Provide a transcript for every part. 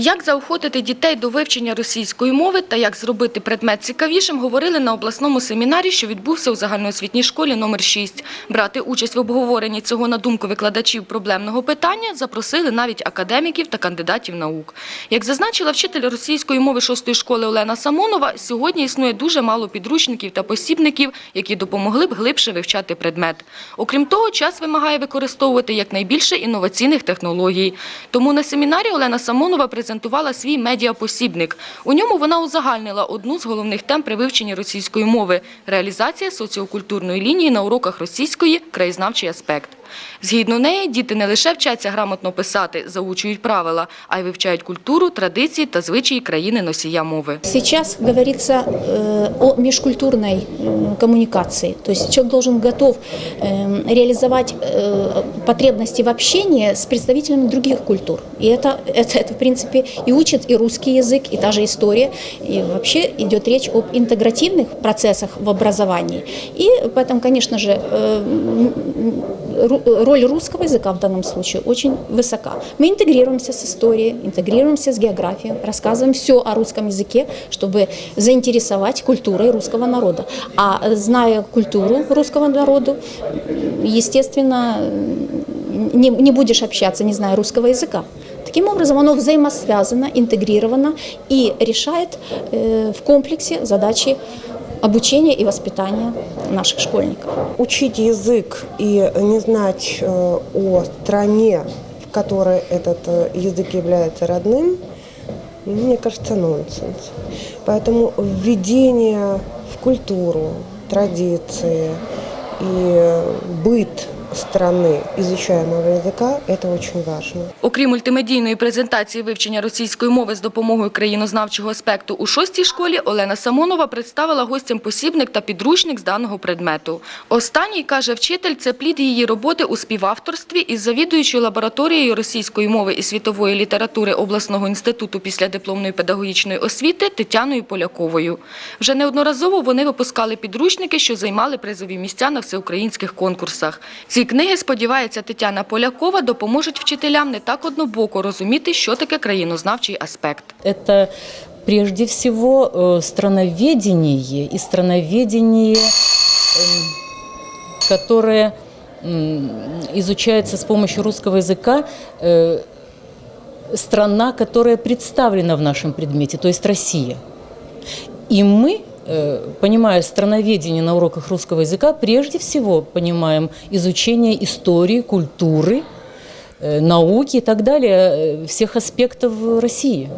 Як заохотити дітей до вивчення російської мови та як зробити предмет цікавішим, говорили на обласному семінарі, що відбувся у загальноосвітній школі номер 6. Брати участь в обговоренні цього, на думку викладачів проблемного питання, запросили навіть академіків та кандидатів наук. Як зазначила вчитель російської мови 6 школи Олена Самонова, сьогодні існує дуже мало підручників та посібників, які допомогли б глибше вивчати предмет. Окрім того, час вимагає використовувати якнайбільше інноваційних технологій. Тому на семінарі Олена Самонова свій медіапосібник. У ньому вона узагальнила одну з головних тем при вивченні російської мови – реалізація соціокультурної лінії на уроках російської – краєзнавчий аспект. Згідно неї, діти не лише вчаться грамотно писати, заучують правила, а й вивчають культуру, традиції та звичаї країни носія мови. Сейчас говорится э, о межкультурной э, коммуникации. То есть человек должен готов э, реализовать э, потребности в общении с представителями других культур. И это, это, это, в принципе, и учит и русский язык, и та же история. И вообще идет речь об интегративных процессах в образовании. И поэтому, конечно же, э, м, ру- роль русского языка в данном случае очень высока. Мы интегрируемся с историей, интегрируемся с географией, рассказываем все о русском языке, чтобы заинтересовать культурой русского народа. А э, зная культуру русского народа, естественно, не, не будешь общаться, не зная русского языка. Таким образом, оно взаимосвязано, интегрировано и решает э, в комплексе задачи обучения и воспитания наших школьников. Учить язык и не знать э, о стране, в которой этот э, язык является родным, ну, мне кажется, нонсенс. Поэтому введение в культуру, традиции и э, быт страны изучаемого языка – это очень важно. Окрім мультимедійної презентації вивчення російської мови з допомогою країнознавчого аспекту у шостій школі, Олена Самонова представила гостям посібник та підручник з даного предмету. Останній, каже вчитель, це плід її роботи у співавторстві із завідуючою лабораторією російської мови і світової літератури обласного інституту післядипломної педагогічної освіти Тетяною Поляковою. Вже неодноразово вони випускали підручники, що займали призові місця на всеукраїнських конкурсах. Ці книги, сподівається Тетяна Полякова, допоможуть вчителям не так однобоко розуміти, що таке країнознавчий аспект. Это прежде всего э, страноведение и страноведение, эм, которое м, изучается с помощью русского языка, э, страна, которая представлена в нашем предмете, то есть Россия. И мы, э, понимая страноведение на уроках русского языка, прежде всего понимаем изучение истории, культуры, э, науки и так далее, э, всех аспектов России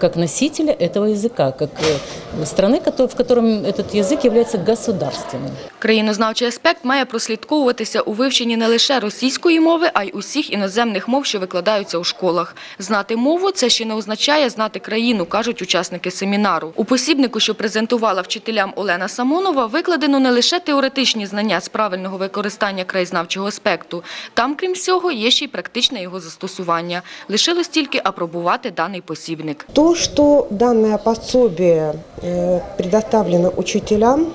как носителя этого языка, как э, страны, кото- в котором этот язык является государственным. Країнознавчий аспект має прослідковуватися у вивченні не лише російської мови, а й усіх іноземних мов, що викладаються у школах. Знати мову – це ще не означає знати країну, кажуть учасники семінару. У посібнику, що презентувала вчителям Олена Самонова, викладено не лише теоретичні знання з правильного використання краєзнавчого аспекту. Там, крім всього, є ще й практичне його застосування. Лишилось тільки апробувати даний посібник. То, что данное пособие э, предоставлено учителям,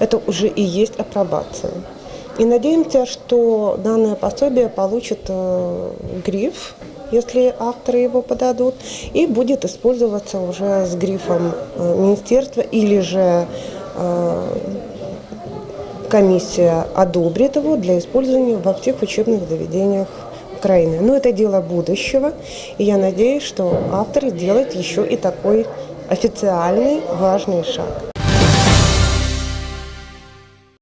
это уже и есть апробация. И надеемся, что данное пособие получит э, гриф, если авторы его подадут, и будет использоваться уже с грифом э, министерства или же комиссия одобрит его для использования во всех учебных заведениях Украины. Но это дело будущего, и я надеюсь, что авторы сделают еще и такой официальный важный шаг.